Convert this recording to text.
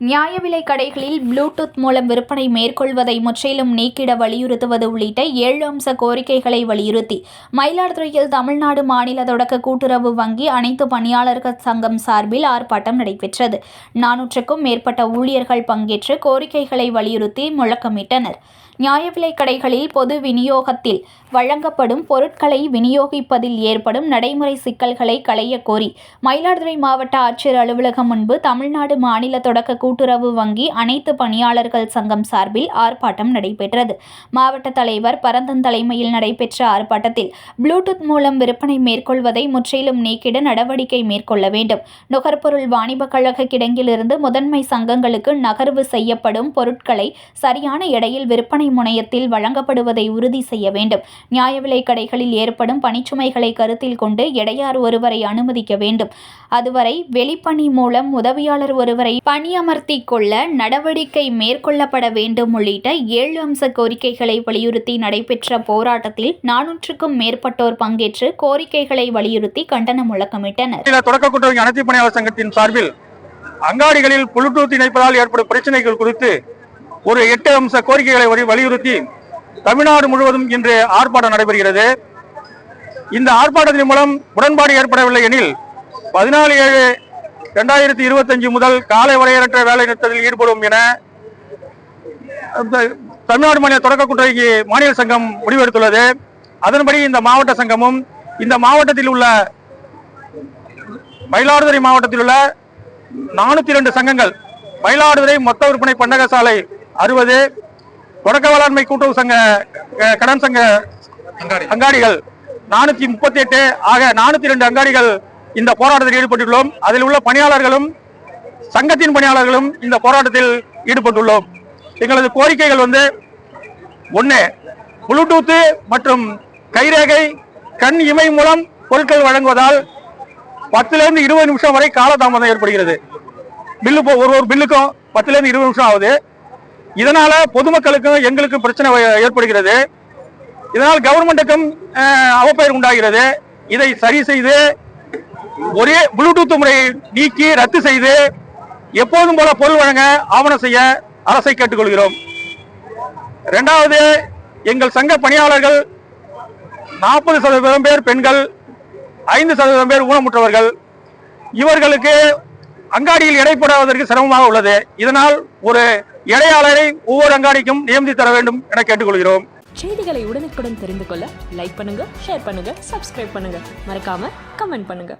கடைகளில் ப்ளூடூத் மூலம் விற்பனை மேற்கொள்வதை முற்றிலும் நீக்கிட வலியுறுத்துவது உள்ளிட்ட ஏழு அம்ச கோரிக்கைகளை வலியுறுத்தி மயிலாடுதுறையில் தமிழ்நாடு மாநில தொடக்க கூட்டுறவு வங்கி அனைத்து பணியாளர்கள் சங்கம் சார்பில் ஆர்ப்பாட்டம் நடைபெற்றது. நானூற்றுக்கும் மேற்பட்ட ஊழியர்கள் பங்கேற்று கோரிக்கைகளை வலியுறுத்தி முழக்கமிட்டனர். நியாய விலைக் கடைகளில் பொது விநியோகத்தில் வழங்கப்படும் பொருட்களை விநியோகிப்பதில் ஏற்படும் நடைமுறை சிக்கல்களை களைய கோரி மயிலாடுதுறை மாவட்ட ஆட்சியர் அலுவலகம் முன்பு தமிழ்நாடு மாநில தொடக்க கூட்டுறவு வங்கி அனைத்து பணியாளர்கள் சங்கம் சார்பில் ஆர்ப்பாட்டம் நடைபெற்றது. மாவட்ட தலைவர் பரந்தன் தலைமையில் நடைபெற்ற ஆர்ப்பாட்டத்தில் ப்ளூடூத் மூலம் விற்பனை மேற்கொள்வதை முற்றிலும் நீக்கிட நடவடிக்கை மேற்கொள்ள வேண்டும். நுகர்பொருள் வாணிபக் கழக கிடங்கிலிருந்து முதன்மை சங்கங்களுக்கு நகர்வு செய்யப்படும் பொருட்களை சரியான எடையில் விற்பனை முனையத்தில் வழங்கப்படுவதை உறுதி செய்ய வேண்டும். நியாய விலை கடைகளில் ஏற்படும் பணிச்சுமைகளை கருத்தில் கொண்டு எடையார் ஒருவரை அனுமதிக்க வேண்டும். அதுவரை வெளிப்பணி மூலம் உதவியாளர் ஒருவரை பணியமர் பணியமர்த்திக் கொள்ள நடவடிக்கை மேற்கொள்ளப்பட வேண்டும் உள்ளிட்ட ஏழு அம்ச கோரிக்கைகளை வலியுறுத்தி நடைபெற்ற போராட்டத்தில் நானூற்றுக்கும் மேற்பட்டோர் பங்கேற்று கோரிக்கைகளை வலியுறுத்தி கண்டன முழக்கமிட்டனர். தொடக்க கூட்டுறவு அனைத்து பணியாளர் சங்கத்தின் சார்பில் அங்காடிகளில் புளுடூத் இணைப்பதால் ஏற்படும் பிரச்சனைகள் குறித்து ஒரு எட்டு அம்ச கோரிக்கைகளை வலியுறுத்தி தமிழ்நாடு முழுவதும் இன்று ஆர்ப்பாட்டம் நடைபெறுகிறது. இந்த ஆர்ப்பாட்டத்தின் மூலம் உடன்பாடு ஏற்படவில்லை எனில் பதினாலு ஏழு இரண்டாயிரத்தி இருபத்தஞ்சு முதல் காலை வரையறற்ற வேலை நிறுத்தத்தில் ஈடுபடும் என தமிழ்நாடு மாநில தொடக்க கூட்டுறவு மாநில சங்கம் முடிவெடுத்துள்ளது. அதன்படி இந்த மாவட்ட சங்கமும் இந்த மாவட்டத்தில் உள்ள மயிலாடுதுறை மாவட்டத்தில் உள்ள நானூத்தி ரெண்டு சங்கங்கள் மயிலாடுதுறை மொத்த விற்பனை பண்டக சாலை அறுபது தொடக்க வேளாண்மை கூட்டுறவு சங்க கடன் சங்க அங்காடிகள் நானூத்தி முப்பத்தி எட்டு ஆக நானூத்தி ரெண்டு அங்காடிகள் இந்த போராட்டத்தில் ஈடுபட்டுள்ளோம். அதில் உள்ள பணியாளர்களும் சங்கத்தின் பணியாளர்களும் இந்த போராட்டத்தில் ஈடுபட்டுள்ளோம். எங்களது கோரிக்கைகள் வந்து ஒன்று ப்ளூடூத்து மற்றும் கைரேகை கண் இமை மூலம் பொருட்கள் வழங்குவதால் பத்துலருந்து இருபது நிமிஷம் வரை காலதாமதம் ஏற்படுகிறது. பில்லு போ- ஒரு ஒரு பில்லுக்கும் பத்துலேருந்து இருபது நிமிஷம் ஆகுது. இதனால பொதுமக்களுக்கும் எங்களுக்கும் பிரச்சனை ஏற்படுகிறது. இதனால் கவர்மெண்ட்டுக்கும் அவப்பெயர் உண்டாகிறது. இதை சரி செய்து ஒரே ப்ளூடூத் முறையை நீக்கி ரத்து செய்து எப்போதும் போல பொருள் வழங்க ஆவணம் செய்ய அரசை கேட்டுக்கொள்கிறோம். இரண்டாவது எங்கள் சங்க பணியாளர்கள் நாற்பது சதவீதம் பேர் பெண்கள் ஐந்து சதவீதம் பேர் ஊனமுற்றவர்கள். இவர்களுக்கு அங்காடியில் எடைப்படாவதற்கு சிரமமாக உள்ளது. இதனால் ஒரு எடையாளரை ஒவ்வொரு அங்காடிக்கும் நியமித்து தர வேண்டும் என கேட்டுக்கொள்கிறோம். செய்திகளை உடனுக்குடன் தெரிந்து கொள்ள லைக் பண்ணுங்க ஷேர் பண்ணுங்க சப்ஸ்கிரைப் பண்ணுங்க. மறக்காம கமெண்ட் பண்ணுங்க.